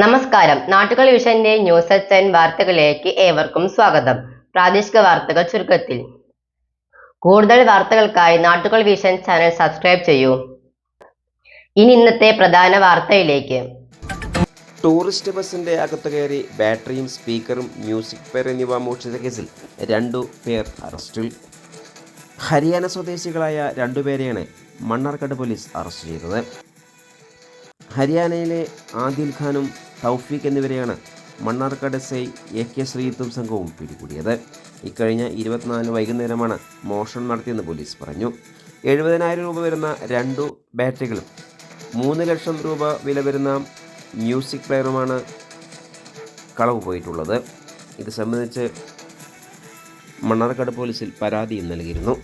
നമസ്കാരം. നാട്ടുകൾ വിഷന്റെ news ten വാർത്തകളിലേക്ക് ഏവർക്കും സ്വാഗതം. പ്രാദേശിക വാർത്തകൾ ചുരുക്കത്തിൽ. കൂടുതൽ വാർത്തകൾക്കായി നാട്ടുകൾ വിഷൻ ചാനൽ സബ്സ്ക്രൈബ് ചെയ്യൂ. ഇനി ഇന്നത്തെ പ്രധാന വാർത്തയിലേക്ക്. ടൂറിസ്റ്റ് ബസിന്റെ അകത്ത് കയറി ബാറ്ററിയും സ്പീക്കറും മ്യൂസിക് പേർ എന്നിവ മോഷ്ടിച്ച കേസിൽ രണ്ടു പേർ അറസ്റ്റിൽ. ഹരിയാന സ്വദേശികളായ രണ്ടുപേരെയാണ് മണ്ണാർക്കാട് പോലീസ് അറസ്റ്റ് ചെയ്തത്. ഹരിയാനയിലെ ആദിൽ ഖാനും തൗഫീഖ് എന്നിവരെയാണ് Mannarkkad S I A K ശ്രീത്തും സംഘവും പിടികൂടിയത്. ഇക്കഴിഞ്ഞ ഇരുപത്തിനാല് വൈകുന്നേരമാണ് മോഷണം നടത്തിയെന്ന് പോലീസ് പറഞ്ഞു. എഴുപതിനായിരം രൂപ വരുന്ന രണ്ടു ബാറ്ററികളും മൂന്ന് ലക്ഷം രൂപ വില വരുന്ന മ്യൂസിക് പ്ലെയറുമാണ് കളവ് പോയിട്ടുള്ളത്. ഇത് സംബന്ധിച്ച് മണ്ണാർക്കാട് പോലീസിൽ പരാതിയും നൽകിയിരുന്നു.